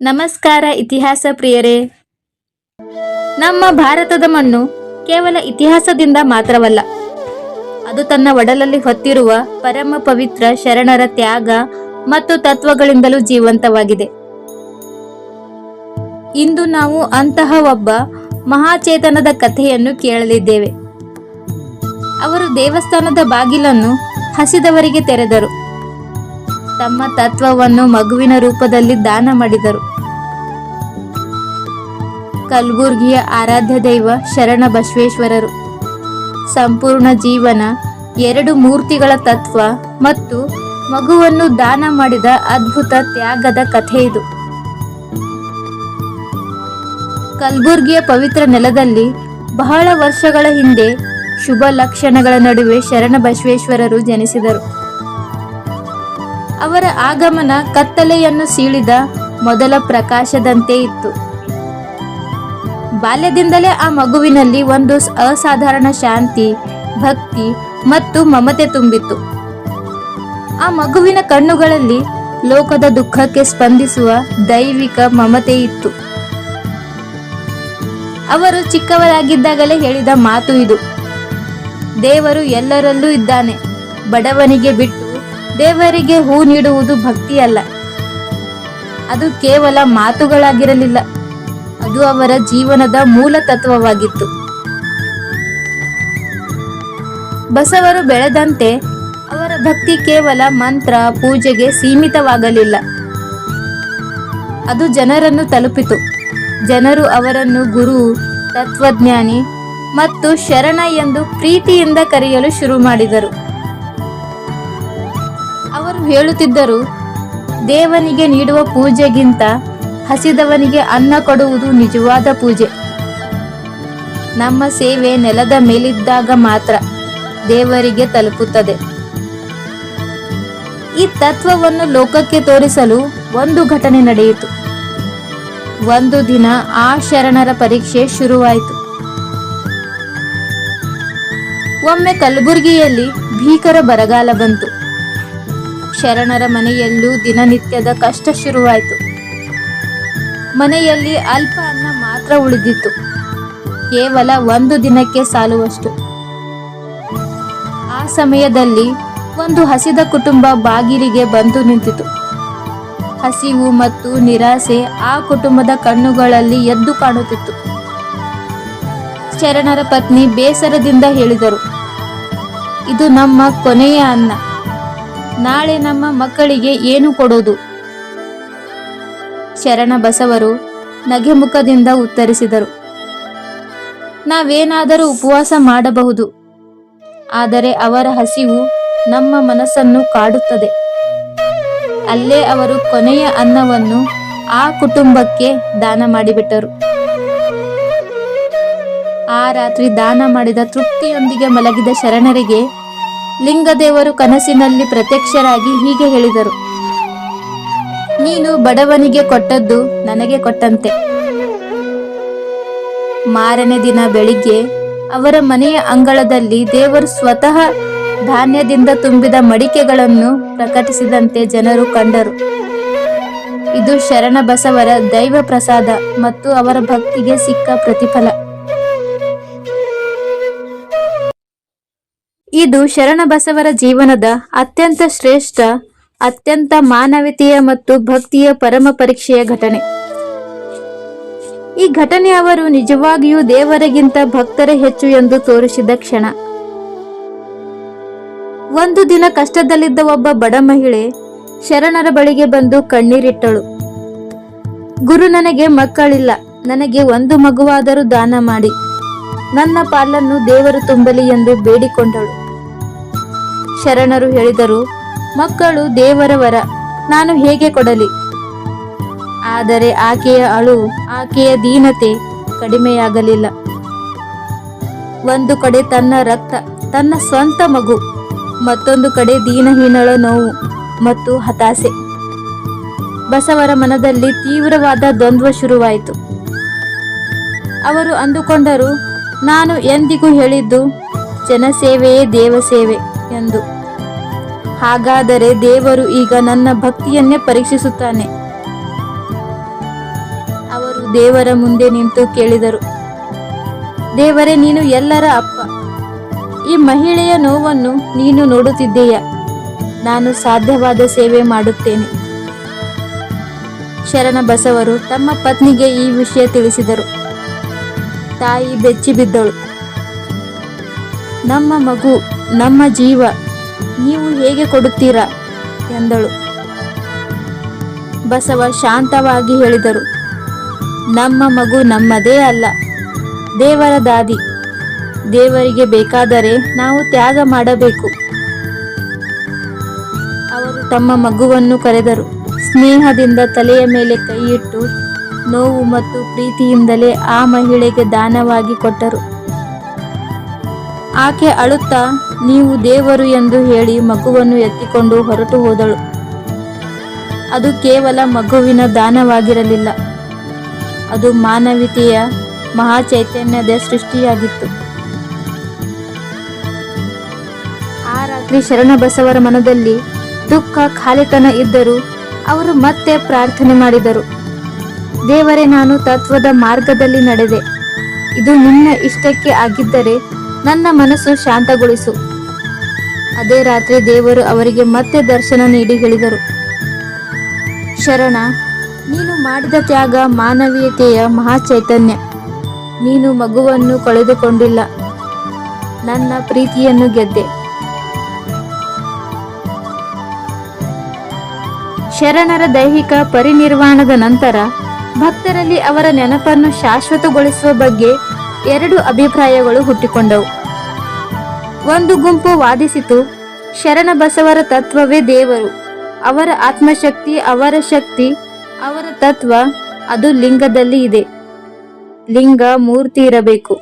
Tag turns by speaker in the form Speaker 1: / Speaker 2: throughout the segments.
Speaker 1: ನಮಸ್ಕಾರ ಇತಿಹಾಸ ಪ್ರಿಯರೇ. ನಮ್ಮ ಭಾರತದ ಮಣ್ಣು ಕೇವಲ ಇತಿಹಾಸದಿಂದ ಮಾತ್ರವಲ್ಲ, ಅದು ತನ್ನ ಒಡಲಲ್ಲಿ ಹೊತ್ತಿರುವ ಪರಮ ಪವಿತ್ರ ಶರಣರ ತ್ಯಾಗ ಮತ್ತು ತತ್ವಗಳಿಂದಲೂ ಜೀವಂತವಾಗಿದೆ. ಇಂದು ನಾವು ಅಂತಹ ಒಬ್ಬ ಮಹಾಚೇತನದ ಕಥೆಯನ್ನು ಕೇಳಲಿದ್ದೇವೆ. ಅವರು ದೇವಸ್ಥಾನದ ಬಾಗಿಲನ್ನು ಹಸಿದವರಿಗೆ ತೆರೆದರು. ತಮ್ಮ ತತ್ವವನ್ನು ಮಗುವಿನ ರೂಪದಲ್ಲಿ ದಾನ ಮಾಡಿದರು. ಕಲಬುರ್ಗಿಯ ಆರಾಧ್ಯ ದೈವ ಶರಣ ಬಸವೇಶ್ವರರು. ಸಂಪೂರ್ಣ ಜೀವನ, ಎರಡು ಮೂರ್ತಿಗಳ ತತ್ವ ಮತ್ತು ಮಗುವನ್ನು ದಾನ ಮಾಡಿದ ಅದ್ಭುತ ತ್ಯಾಗದ ಕಥೆ ಇದು. ಕಲಬುರ್ಗಿಯ ಪವಿತ್ರ ನೆಲದಲ್ಲಿ ಬಹಳ ವರ್ಷಗಳ ಹಿಂದೆ ಶುಭ ಲಕ್ಷಣಗಳ ನಡುವೆ ಶರಣ ಬಸವೇಶ್ವರರು ಜನಿಸಿದರು. ಅವರ ಆಗಮನ ಕತ್ತಲೆಯನ್ನು ಸೀಳಿದ ಮೊದಲ ಪ್ರಕಾಶದಂತೆ ಇತ್ತು. ಬಾಲ್ಯದಿಂದಲೇ ಆ ಮಗುವಿನಲ್ಲಿ ಒಂದು ಅಸಾಧಾರಣ ಶಾಂತಿ, ಭಕ್ತಿ ಮತ್ತು ಮಮತೆ ತುಂಬಿತ್ತು. ಆ ಮಗುವಿನ ಕಣ್ಣುಗಳಲ್ಲಿ ಲೋಕದ ದುಃಖಕ್ಕೆ ಸ್ಪಂದಿಸುವ ದೈವಿಕ ಮಮತೆ ಇತ್ತು. ಅವರು ಚಿಕ್ಕವರಾಗಿದ್ದಾಗಲೇ ಹೇಳಿದ ಮಾತು ಇದು. ದೇವರು ಎಲ್ಲರಲ್ಲೂ ಇದ್ದಾನೆ, ಬಡವನಿಗೆ ಬಿಟ್ಟು ದೇವರಿಗೆ ಹೂ ನೀಡುವುದು ಭಕ್ತಿಯಲ್ಲ. ಅದು ಕೇವಲ ಮಾತುಗಳಾಗಿರಲಿಲ್ಲ. ಅದು ಅವರ ಜೀವನದ ಮೂಲ ತತ್ವವಾಗಿತ್ತು. ಬಸವರು ಬೆಳೆದಂತೆ ಅವರ ಭಕ್ತಿ ಕೇವಲ ಮಂತ್ರ, ಪೂಜೆಗೆ ಸೀಮಿತವಾಗಲಿಲ್ಲ. ಅದು ಜನರನ್ನು ತಲುಪಿತು. ಜನರು ಅವರನ್ನು ಗುರು, ತತ್ವಜ್ಞಾನಿ ಮತ್ತು ಶರಣ ಎಂದು ಪ್ರೀತಿಯಿಂದ ಕರೆಯಲು ಶುರು ಮಾಡಿದರು. ಹೇಳುತ್ತಿದ್ದರು. ದೇವನಿಗೆ ನೀಡುವ ಪೂಜೆಗಿಂತ ಹಸಿದವನಿಗೆ ಅನ್ನ ಕೊಡುವುದು ನಿಜವಾದ ಪೂಜೆ. ನಮ್ಮ ಸೇವೆ ನೆಲದ ಮೇಲಿದ್ದಾಗ ಮಾತ್ರ ದೇವರಿಗೆ ತಲುಪುತ್ತದೆ. ಈ ತತ್ವವನ್ನು ಲೋಕಕ್ಕೆ ತೋರಿಸಲು ಒಂದು ಘಟನೆ ನಡೆಯಿತು. ಒಂದು ದಿನ ಆ ಶರಣರ ಪರೀಕ್ಷೆ ಶುರುವಾಯಿತು. ಒಮ್ಮೆ ಕಲಬುರಗಿಯಲ್ಲಿ ಭೀಕರ ಬರಗಾಲ ಬಂತು. ಶರಣರ ಮನೆಯಲ್ಲೂ ದಿನನಿತ್ಯದ ಕಷ್ಟ ಶುರುವಾಯಿತು. ಮನೆಯಲ್ಲಿ ಅಲ್ಪ ಅನ್ನ ಮಾತ್ರ ಉಳಿದಿತ್ತು. ಕೇವಲ ಒಂದು ದಿನಕ್ಕೆ ಸಾಲುವಷ್ಟು. ಆ ಸಮಯದಲ್ಲಿ ಒಂದು ಹಸಿದ ಕುಟುಂಬ ಬಾಗಿಲಿಗೆ ಬಂದು ನಿಂತಿತು. ಹಸಿವು ಮತ್ತು ನಿರಾಸೆ ಆ ಕುಟುಂಬದ ಕಣ್ಣುಗಳಲ್ಲಿ ಎದ್ದು ಕಾಣುತ್ತಿತ್ತು. ಶರಣರ ಪತ್ನಿ ಬೇಸರದಿಂದ ಹೇಳಿದರು, ಇದು ನಮ್ಮ ಕೊನೆಯ ಅನ್ನ. ನಾಳೆ ನಮ್ಮ ಮಕ್ಕಳಿಗೆ ಏನು ಕೊಡೋದು ಶರಣ ಬಸವರು ನಗೆಮುಖದಿಂದ ಉತ್ತರಿಸಿದರು. ನಾವೇನಾದರೂ ಉಪವಾಸ ಮಾಡಬಹುದು. ಆದರೆ ಅವರ ಹಸಿವು ನಮ್ಮ ಮನಸ್ಸನ್ನು ಕಾಡುತ್ತದೆ. ಅಲ್ಲೇ ಅವರು ಕೊನೆಯ ಅನ್ನವನ್ನು ಆ ಕುಟುಂಬಕ್ಕೆ ದಾನ ಮಾಡಿಬಿಟ್ಟರು. ಆ ರಾತ್ರಿ ದಾನ ಮಾಡಿದ ತೃಪ್ತಿಯೊಂದಿಗೆ ಮಲಗಿದ ಶರಣರಿಗೆ ಲಿಂಗದೇವರು ಕನಸಿನಲ್ಲಿ ಪ್ರತ್ಯಕ್ಷರಾಗಿ ಹೀಗೆ ಹೇಳಿದರು. ನೀನು ಬಡವನಿಗೆ ಕೊಟ್ಟದ್ದು ನನಗೆ ಕೊಟ್ಟಂತೆ. ಮಾರನೇ ದಿನ ಬೆಳಿಗ್ಗೆ ಅವರ ಮನೆಯ ಅಂಗಳದಲ್ಲಿ ದೇವರು ಸ್ವತಃ ಧಾನ್ಯದಿಂದ ತುಂಬಿದ ಮಡಿಕೆಗಳನ್ನು ಪ್ರಕಟಿಸಿದಂತೆ ಜನರು ಕಂಡರು. ಇದು ಶರಣ ಬಸವರ ದೈವ ಪ್ರಸಾದ ಮತ್ತು ಅವರ ಭಕ್ತಿಗೆ ಸಿಕ್ಕ ಪ್ರತಿಫಲ. ಇದು ಶರಣ ಬಸವರ ಜೀವನದ ಅತ್ಯಂತ ಶ್ರೇಷ್ಠ, ಅತ್ಯಂತ ಮಾನವೀಯತೆಯ ಮತ್ತು ಭಕ್ತಿಯ ಪರಮ ಪರೀಕ್ಷೆಯ ಘಟನೆ. ಈ ಘಟನೆ ಅವರು ನಿಜವಾಗಿಯೂ ದೇವರಿಗಿಂತ ಭಕ್ತರೇ ಹೆಚ್ಚು ಎಂದು ತೋರಿಸಿದ ಕ್ಷಣ. ಒಂದು ದಿನ ಕಷ್ಟದಲ್ಲಿದ್ದ ಒಬ್ಬ ಬಡ ಮಹಿಳೆ ಶರಣರ ಬಳಿಗೆ ಬಂದು ಕಣ್ಣೀರಿಟ್ಟಳು. ಗುರು ನನಗೆ ಮಕ್ಕಳಿಲ್ಲ, ನನಗೆ ಒಂದು ಮಗುವಾದರೂ ದಾನ ಮಾಡಿ. ನನ್ನ ಪಾಲನ್ನು ದೇವರು ತುಂಬಲಿ ಎಂದು ಬೇಡಿಕೊಂಡಳು. ಶರಣರು ಹೇಳಿದರು, ಮಕ್ಕಳು ದೇವರ ವರ ನಾನು ಹೇಗೆ ಕೊಡಲಿ? ಆದರೆ ಆಕೆಯ ಅಳು, ಆಕೆಯ ದೀನತೆ ಕಡಿಮೆಯಾಗಲಿಲ್ಲ. ಒಂದು ಕಡೆ ತನ್ನ ರಕ್ತ, ತನ್ನ ಸ್ವಂತ ಮಗು, ಮತ್ತೊಂದು ಕಡೆ ದೀನಹೀನಳ ನೋವು ಮತ್ತು ಹತಾಸೆ. ಬಸವರ ಮನದಲ್ಲಿ ತೀವ್ರವಾದ ದ್ವಂದ್ವ ಶುರುವಾಯಿತು. ಅವರು ಅಂದುಕೊಂಡರು, ನಾನು ಎಂದಿಗೂ ಹೇಳಿದ್ದು, ಜನಸೇವೆಯೇ ದೇವಸೇವೆ. ಎಂದು. ಹಾಗಾದರೆ ದೇವರು ಈಗ ನನ್ನ ಭಕ್ತಿಯನ್ನೇ ಪರೀಕ್ಷಿಸುತ್ತಾನೆ. ಅವರು ದೇವರ ಮುಂದೆ ನಿಂತು ಕೇಳಿದರು. ದೇವರೇ, ನೀನು ಎಲ್ಲರ ಅಪ್ಪ. ಈ ಮಹಿಳೆಯ ನೋವನ್ನು ನೀನು ನೋಡುತ್ತಿದ್ದೀಯ. ನಾನು ಸಾಧ್ಯವಾದ ಸೇವೆ ಮಾಡುತ್ತೇನೆ. ಶರಣ ಬಸವರು ತಮ್ಮ ಪತ್ನಿಗೆ ಈ ವಿಷಯ ತಿಳಿಸಿದರು. ತಾಯಿ ಬೆಚ್ಚಿ ಬಿದ್ದಳು ನಮ್ಮ ಮಗು ನಮ್ಮ ಜೀವ, ನೀವು ಹೇಗೆ ಕೊಡುತ್ತೀರಾ? ಎಂದಳು. ಬಸವ ಶಾಂತವಾಗಿ ಹೇಳಿದರು. ನಮ್ಮ ಮಗು ನಮ್ಮದೇ ಅಲ್ಲ. ದೇವರ ದಾದಿ. ದೇವರಿಗೆ ಬೇಕಾದರೆ ನಾವು ತ್ಯಾಗ ಮಾಡಬೇಕು. ಅವರು ತಮ್ಮ ಮಗುವನ್ನು ಕರೆದರು. ಸ್ನೇಹದಿಂದ ತಲೆಯ ಮೇಲೆ ಕೈಯಿಟ್ಟು ನೋವು ಮತ್ತು ಪ್ರೀತಿಯಿಂದಲೇ ಆ ಮಹಿಳೆಗೆ ದಾನವಾಗಿ ಕೊಟ್ಟರು. ಆಕೆ ಅಳುತ್ತಾ, ನೀವು ದೇವರು ಎಂದು ಹೇಳಿ ಮಗುವನ್ನು ಎತ್ತಿಕೊಂಡು ಹೊರಟು ಹೋದಳು. ಅದು ಕೇವಲ ಮಗುವಿನ ದಾನವಾಗಿರಲಿಲ್ಲ. ಅದು ಮಾನವೀಯತೆಯ ಮಹಾಚೈತನ್ಯದ ಸೃಷ್ಟಿಯಾಗಿತ್ತು. ಆ ರಾತ್ರಿ ಶರಣಬಸವರ ಮನದಲ್ಲಿ ದುಃಖ, ಖಾಲಿತನ ಇದ್ದರೂ ಅವರು ಮತ್ತೆ ಪ್ರಾರ್ಥನೆ ಮಾಡಿದರು. ದೇವರೇ, ನಾನು ತತ್ವದ ಮಾರ್ಗದಲ್ಲಿ ನಡೆದೆ. ಇದು ನಿನ್ನ ಇಷ್ಟಕ್ಕೆ ಆಗಿದ್ದರೆ ನನ್ನ ಮನಸ್ಸು ಶಾಂತಗೊಳಿಸು. ಅದೇ ರಾತ್ರಿ ದೇವರು ಅವರಿಗೆ ಮತ್ತೆ ದರ್ಶನ ನೀಡಿ ಹೇಳಿದರು. ಶರಣ, ನೀನು ಮಾಡಿದ ತ್ಯಾಗ ಮಾನವೀಯತೆಯ ಮಹಾಚೈತನ್ಯ. ನೀನು ಮಗುವನ್ನು ಕಳೆದುಕೊಂಡಿಲ್ಲ. ನನ್ನ ಪ್ರೀತಿಯನ್ನು ಗೆದ್ದೆ. ಶರಣರ ದೈಹಿಕ ಪರಿನಿರ್ವಾಣದ ನಂತರ ಭಕ್ತರಲ್ಲಿ ಅವರ ನೆನಪನ್ನು ಶಾಶ್ವತಗೊಳಿಸುವ ಬಗ್ಗೆ ಎರಡು ಅಭಿಪ್ರಾಯಗಳು ಹುಟ್ಟಿಕೊಂಡವು. ಒಂದು ಗುಂಪು ವಾದಿಸಿತು, ಶರಣ ಬಸವರ ತತ್ವವೇ ದೇವರು, ಅವರ ಆತ್ಮಶಕ್ತಿ ಅವರ ಶಕ್ತಿ, ಅವರ ತತ್ವ ಅದು ಲಿಂಗದಲ್ಲಿ ಇದೆ. ಲಿಂಗ ಮೂರ್ತಿ ಇರಬೇಕು.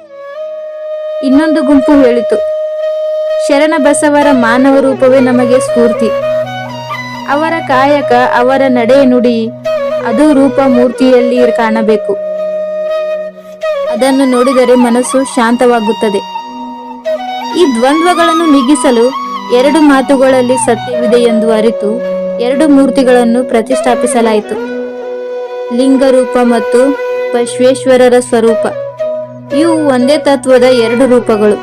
Speaker 1: ಇನ್ನೊಂದು ಗುಂಪು ಹೇಳಿತು, ಶರಣ ಬಸವರ ಮಾನವ ರೂಪವೇ ನಮಗೆ ಸ್ಫೂರ್ತಿ. ಅವರ ಕಾಯಕ ಅವರ ನಡೆ ನುಡಿ ಅದು ರೂಪ ಮೂರ್ತಿಯಲ್ಲಿ ಕಾಣಬೇಕು. ಅದನ್ನು ನೋಡಿದರೆ ಮನಸ್ಸು ಶಾಂತವಾಗುತ್ತದೆ. ಈ ದ್ವಂದ್ವಗಳನ್ನು ನೀಗಿಸಲು ಎರಡು ಮಾತುಗಳಲ್ಲಿ ಸತ್ಯವಿದೆ ಎಂದು ಅರಿತು ಎರಡು ಮೂರ್ತಿಗಳನ್ನು ಪ್ರತಿಷ್ಠಾಪಿಸಲಾಯಿತು. ಲಿಂಗರೂಪ ಮತ್ತು ಬಸವೇಶ್ವರರ ಸ್ವರೂಪ. ಇವು ಒಂದೇ ತತ್ವದ ಎರಡು ರೂಪಗಳು.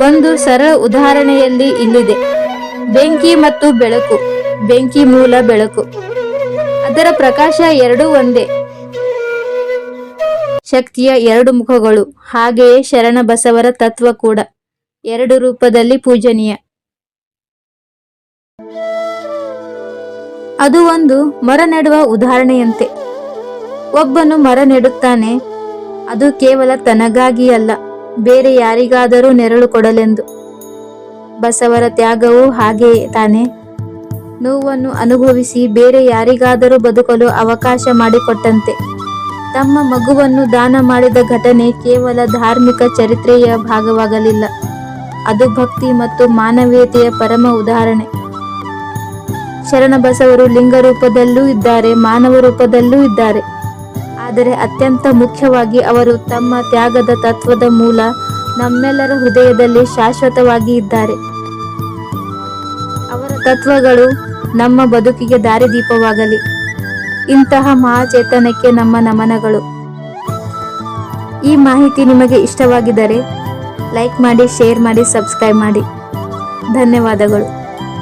Speaker 1: ಒಂದು ಸರಳ ಉದಾಹರಣೆಯಲ್ಲಿ ಇಲ್ಲಿದೆ. ಬೆಂಕಿ ಮತ್ತು ಬೆಳಕು. ಬೆಂಕಿ ಮೂಲ ಬೆಳಕು. ಅದರ ಪ್ರಕಾಶ ಎರಡೂ ಒಂದೇ. ಶಕ್ತಿಯ ಎರಡು ಮುಖಗಳು. ಹಾಗೆಯೇ ಶರಣ ಬಸವರ ತತ್ವ ಕೂಡ. ಎರಡು ರೂಪದಲ್ಲಿ ಪೂಜನೀಯ. ಅದು ಒಂದು ಮರ ನೆಡುವ ಉದಾಹರಣೆಯಂತೆ. ಒಬ್ಬನು ಮರ ನೆಡುತ್ತಾನೆ ಅದು ಕೇವಲ ತನಗಾಗಿ ಅಲ್ಲ ಬೇರೆ ಯಾರಿಗಾದರೂ ನೆರಳು ಕೊಡಲೆಂದು. ಬಸವರ ತ್ಯಾಗವು ಹಾಗೆಯೇ ತಾನೆ. ನೋವನ್ನು ಅನುಭವಿಸಿ ಬೇರೆ ಯಾರಿಗಾದರೂ ಬದುಕಲು ಅವಕಾಶ ಮಾಡಿಕೊಟ್ಟಂತೆ. ತಮ್ಮ ಮಗುವನ್ನು ದಾನ ಮಾಡಿದ ಘಟನೆ ಕೇವಲ ಧಾರ್ಮಿಕ ಚರಿತ್ರೆಯ ಭಾಗವಾಗಲಿಲ್ಲ. ಅದು ಭಕ್ತಿ ಮತ್ತು ಮಾನವೀಯತೆಯ ಪರಮ ಉದಾಹರಣೆ. ಶರಣಬಸವರು ಲಿಂಗ ರೂಪದಲ್ಲೂ ಇದ್ದಾರೆ ಮಾನವ ರೂಪದಲ್ಲೂ ಇದ್ದಾರೆ. ಆದರೆ ಅತ್ಯಂತ ಮುಖ್ಯವಾಗಿ ಅವರು ತಮ್ಮ ತ್ಯಾಗದ ತತ್ವದ ಮೂಲ ನಮ್ಮೆಲ್ಲರ ಹೃದಯದಲ್ಲಿ ಶಾಶ್ವತವಾಗಿ ಇದ್ದಾರೆ. ಅವರ ತತ್ವಗಳು ನಮ್ಮ ಬದುಕಿಗೆ ದಾರಿದೀಪವಾಗಲಿ. ಇಂತಹ ಮಹಾಚೇತನಕ್ಕೆ ನಮ್ಮ ನಮನಗಳು. ಈ ಮಾಹಿತಿ ನಿಮಗೆ ಇಷ್ಟವಾಗಿದ್ದರೆ, ಲೈಕ್ ಮಾಡಿ, ಶೇರ್ ಮಾಡಿ, ಸಬ್ಸ್ಕ್ರೈಬ್ ಮಾಡಿ. ಧನ್ಯವಾದಗಳು.